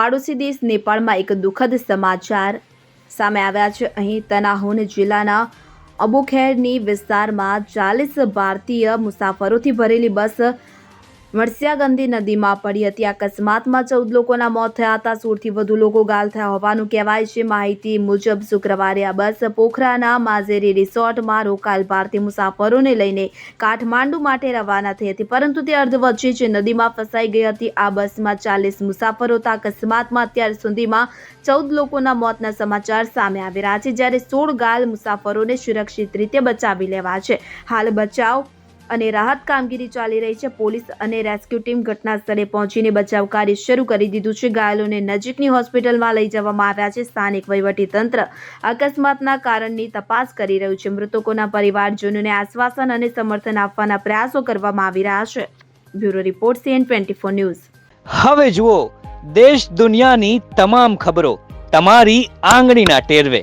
પાડોશી દેશ નેપાળમાં એક દુઃખદ સમાચાર સામે આવ્યા છે. અહીં તનાહુન જિલ્લાના અબુખેરની વિસ્તારમાં ચાલીસ ભારતીય મુસાફરોથી ભરેલી બસ વણસ્યાગંદી નદીમાં પડી હતી. અકસ્માતમાં ચૌદ લોકોના મોત થયા હતા. સોળથી વધુ લોકો ગાલ થયા હોવાનું કહેવાય છે. માહિતી મુજબ, શુક્રવારે આ બસ પોખરાના માઝેરી રિસોર્ટમાં રોકાયેલ ભારતીય મુસાફરોને લઈને કાઠમાંડુ માટે રવાના થઈ હતી. પરંતુ તે અર્ધવચ્ચે જ નદીમાં ફસાઈ ગઈ હતી. આ બસમાં ચાલીસ મુસાફરો હતા. અકસ્માતમાં અત્યાર સુધીમાં ચૌદ લોકોના મોતના સમાચાર સામે આવી રહ્યા છે. જ્યારે સોળ ગાલ મુસાફરોને સુરક્ષિત રીતે બચાવી લેવા છે હાલ બચાવ અને રાહત કામગીરી ચાલી રહી છે. પોલીસ અને રેસ્ક્યુ ટીમ ઘટના સ્થળે પહોંચીને બચાવ કાર્ય શરૂ કરી દીધું છે. ઘાયલોને નજીકની હોસ્પિટલમાં લઈ જવામાં આવ્યા છે. સ્થાનિક વહીવટીતંત્ર અકસ્માતના કારણની તપાસ કરી રહ્યું છે. મૃતકોના પરિવારજનોને આશ્વાસન અને સમર્થન આપવાના પ્રયાસો કરવામાં આવી રહ્યા છે. Bureau report CN twenty four news. હવે જુઓ, દેશ દુનિયાની તમામ ખબરો તમારી આંગળીના ટેરવે.